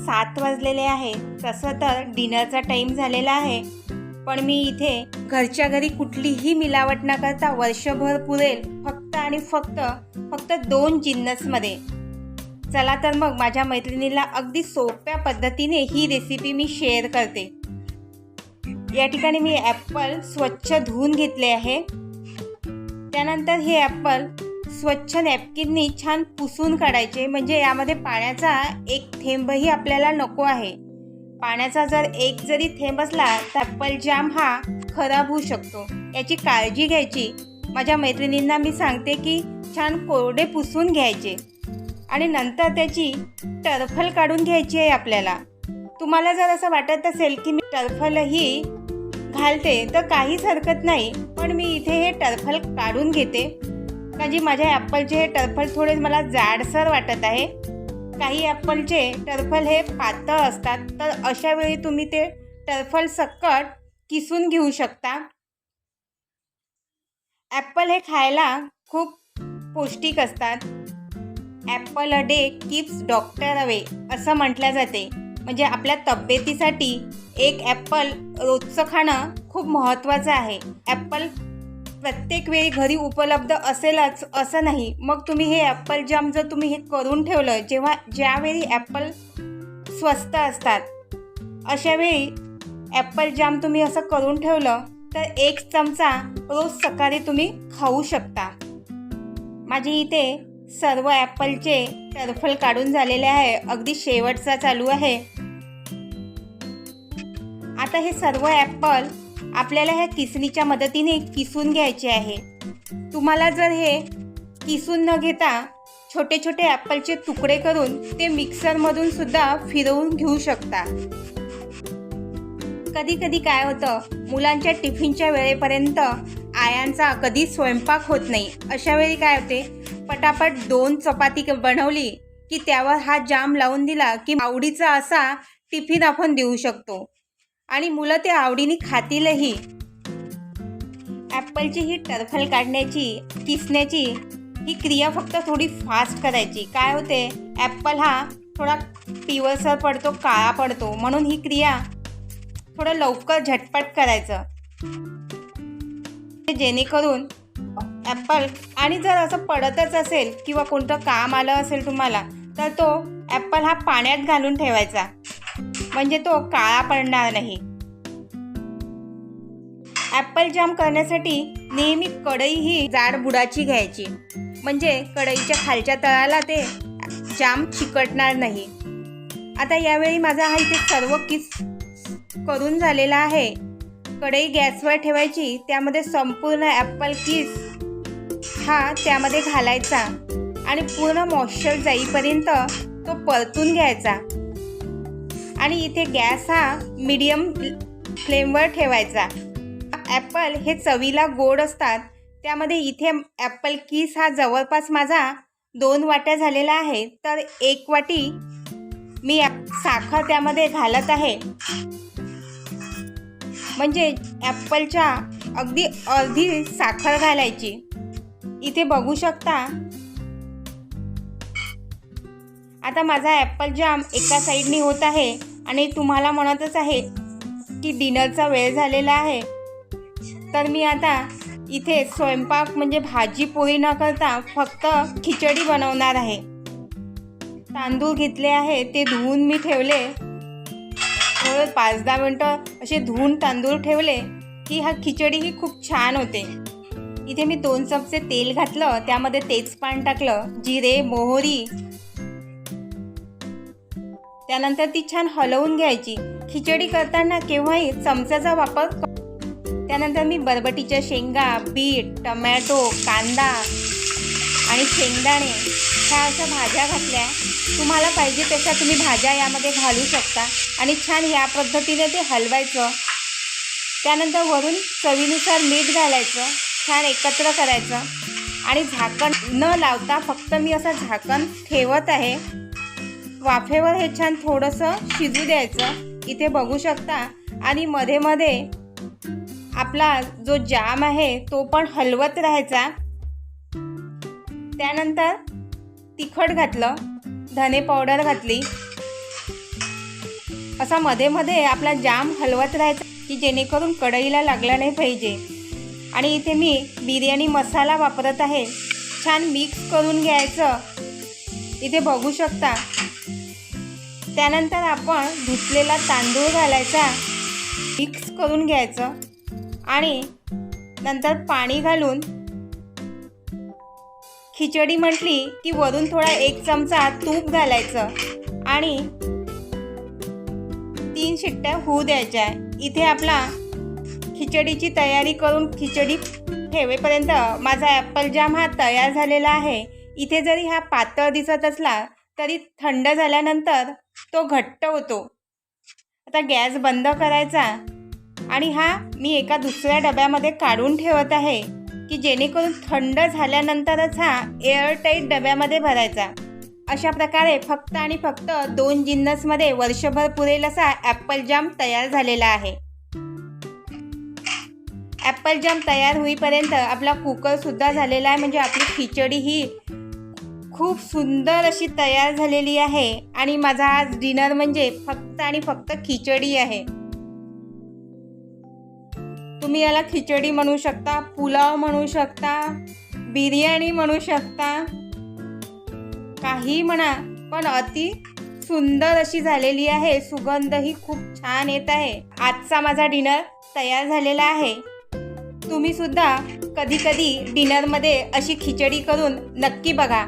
सात वाजलेले आहे. तसं तर डिनरचा टाईम झालेला आहे. पण मी इथे घरच्या घरी कुठलीही मिलावट न करता वर्षभर पुरेल फक्त आणि फक्त फक्त दोन जिन्नसमध्ये चला तर मग माझ्या मैत्रिणीला अगदी सोप्या पद्धतीने ही रेसिपी मी शेअर करते. या ठिकाणी मी ॲप्पल स्वच्छ धुवून घेतले आहे. त्यानंतर हे ॲप्पल स्वच्छ नॅपकिननी छान पुसून काढायचे. म्हणजे यामध्ये पाण्याचा एक थेंबही आपल्याला नको आहे. पाण्याचा जर एक जरी थेंब असला तर ॲपल जाम हा खराब होऊ शकतो. याची काळजी घ्यायची. माझ्या मैत्रिणींना मी सांगते की छान कोरडे पुसून घ्यायचे. आणि नंतर त्याची टरफल काढून घ्यायची आहे आपल्याला. तुम्हाला जर असं वाटत असेल की मी टरफलही घालते तर काहीच हरकत नाही. पण मी इथे हे टरफल काढून घेते. का जी माझ्या ॲपलचे हे टरफल थोडे मला जाडसर वाटत आहे. काही ॲपलचे टरफल हे पातळ असतात तर अशा वेळी तुम्ही ते टरफल सकट किसून घेऊ शकता. ॲपल हे खायला खूप पौष्टिक असतात. Apple a day keeps doctor away असं म्हटलं जाते. म्हणजे आपल्या तब्येतीसाठी एक ॲपल रोजचं खाणं खूप महत्त्वाचं आहे. ॲपल प्रत्येक वेळी घरी उपलब्ध असेलच असं नाही. मग तुम्ही हे ॲपल जाम जर तुम्ही हे करून ठेवलं जेव्हा ज्यावेळी ॲपल स्वस्त असतात अशा वेळी ॲपल जाम तुम्ही असं करून ठेवलं तर एक चमचा रोज सकाळी तुम्ही खाऊ शकता. माझी इथे सर्व ॲपलचे टरफल काढून झालेले आहे. अगदी शेवटचा चालू आहे. आता हे सर्व ॲपल आपल्याला ह्या किसणीच्या मदतीने किसून घ्यायचे आहे. तुम्हाला जर हे किसून न घेता छोटे छोटे ॲपलचे तुकडे करून ते मिक्सरमधून सुद्धा फिरवून घेऊ शकता. कधी कधी काय होतं मुलांच्या टिफिनच्या वेळेपर्यंत आयांचा कधी स्वयंपाक होत नाही. अशा वेळी काय होते पटापट दोन चपाती बनवली की त्यावर हा जाम लावून दिला की आवडीचा असा टिफिन आपण देऊ शकतो. आणि मुलं ते आवडीने खातीलही. ॲपलची ही टरफल काढण्याची किसण्याची ही क्रिया फक्त थोडी फास्ट करायची. काय होते? ॲपल हा थोडा पिवळसर पडतो काळा पडतो. म्हणून ही क्रिया थोडं लवकर झटपट करायचं. जेणेकरून ॲपल आणि जर असं पडतच असेल किंवा कोणतं काम आलं असेल तुम्हाला तर तो ॲपल हा पाण्यात घालून ठेवायचा. म्हणजे तो काळा पडणार नाही. ॲपल जाम करण्यासाठी नेहमी कढई ही जाड बुडाची घ्यायची. म्हणजे कढईच्या खालच्या तळाला ते जाम चिकटणार नाही. आता यावेळी माझा हा इथे सर्व किस करून झालेला आहे. कढई गॅसवर ठेवायची त्यामध्ये संपूर्ण ॲपल किस हा त्यामध्ये घालायचा आणि पूर्ण मॉइश्चर जाईपर्यंत तो परतून घ्यायचा. आणि इथे गॅस हा मीडियम फ्लेमवर ठेवायचा. ॲपल हे चवीला गोड असतात. त्यामध्ये इथे ॲपल किस हा जवळपास माझा दोन वाट्या झालेला आहे. तर एक वाटी मी ॲप- साखर त्यामध्ये घालत आहे. म्हणजे ॲपलच्या अगदी अर्धी साखर घालायची. इथे बघू शकता. आता माझा ॲपल जाम एका साईडने होत आहे. आणि तुम्हाला म्हणतच आहे की डिनरचा वेळ झालेला आहे. तर मी आता इथे स्वयंपाक म्हणजे भाजी पोळी न करता फक्त खिचडी बनवणार आहे. तांदूळ घेतले आहे ते धुवून मी ठेवले. थोडं पाच दहा मिनटं असे धुवून तांदूळ ठेवले की हा खिचडी ही खूप छान होते. इथे मी दोन चमचे तेल घातलं त्यामध्ये तेजपान टाकलं जिरे मोहरी त्यानंतर ती छान हलवून घ्यायची. खिचडी करताना केव्हाही चमच्याचा वापर त्यानंतर मी बरबटीच्या शेंगा बीट टमॅटो कांदा आणि शेंगदाणे ह्या अशा भाज्या घातल्या. तुम्हाला पाहिजे तशा तुम्ही भाज्या यामध्ये घालू शकता आणि छान या पद्धतीने ते हलवायचं. त्यानंतर वरून चवीनुसार मीठ घालायचं छान एकत्र करायचं आणि झाकण न लावता फक्त मी असं झाकण ठेवत आहे. वाफेवर हे छान थोडंसं शिजू द्यायचं. इथे बघू शकता. आणि मध्ये मध्ये आपला जो जाम आहे तो पण हलवत राहायचा. त्यानंतर तिखट घातलं. धने पावडर घातली. असा मध्ये मध्ये आपला जाम हलवत राहायचा की जेणेकरून कढईला लागला नाही पाहिजे. आणि इथे मी बिर्याणी मसाला वापरत आहे. छान मिक्स करून घ्यायचं. इथे बघू शकता. त्यानंतर आपण धुतलेला तांदूळ घालायचा. मिक्स करून घ्यायचं. आणि नंतर पाणी घालून खिचडी म्हटली की वरून थोडा एक चमचा तूप घालायचं. आणि तीन शिट्ट्या होऊ द्यायच्या. इथे आपला खिचडीची तयारी करून खिचडी ठेवेपर्यंत माझा ॲपल जाम हा तयार झालेला आहे. इथे जरी हा पातळ दिसत असला तरी थंड झाल्यानंतर तो घट्ट होतो. आता गॅस बंद करायचा आणि हा मी एका दुसऱ्या डब्यामध्ये काढून ठेवत आहे की जेणेकरून थंड झाल्यानंतरच हा एअरटाईट डब्यामध्ये भरायचा. अशा प्रकारे फक्त आणि फक्त दोन जिन्नसमध्ये वर्षभर पुरेल असा ॲपल जाम तयार झालेला आहे. ॲपल जाम तयार होईपर्यंत आपला कुकरसुद्धा झालेला आहे म्हणजे आपली खिचडी ही खूप सुंदर अशी तयार झालेली आहे आणि माझा आज डिनर म्हणजे फक्त आणि फक्त खिचडी आहे. तुम्ही याला खिचडी म्हणू शकता पुलाव म्हणू शकता बिर्याणी म्हणू शकता काही म्हणा पण अति सुंदर अशी झालेली आहे. सुगंधही खूप छान येत आहे. आजचा माझा डिनर तयार झालेला आहे. तुम्ही सुद्धा कधी कधी डिनरमध्ये अशी खिचडी करून नक्की बघा.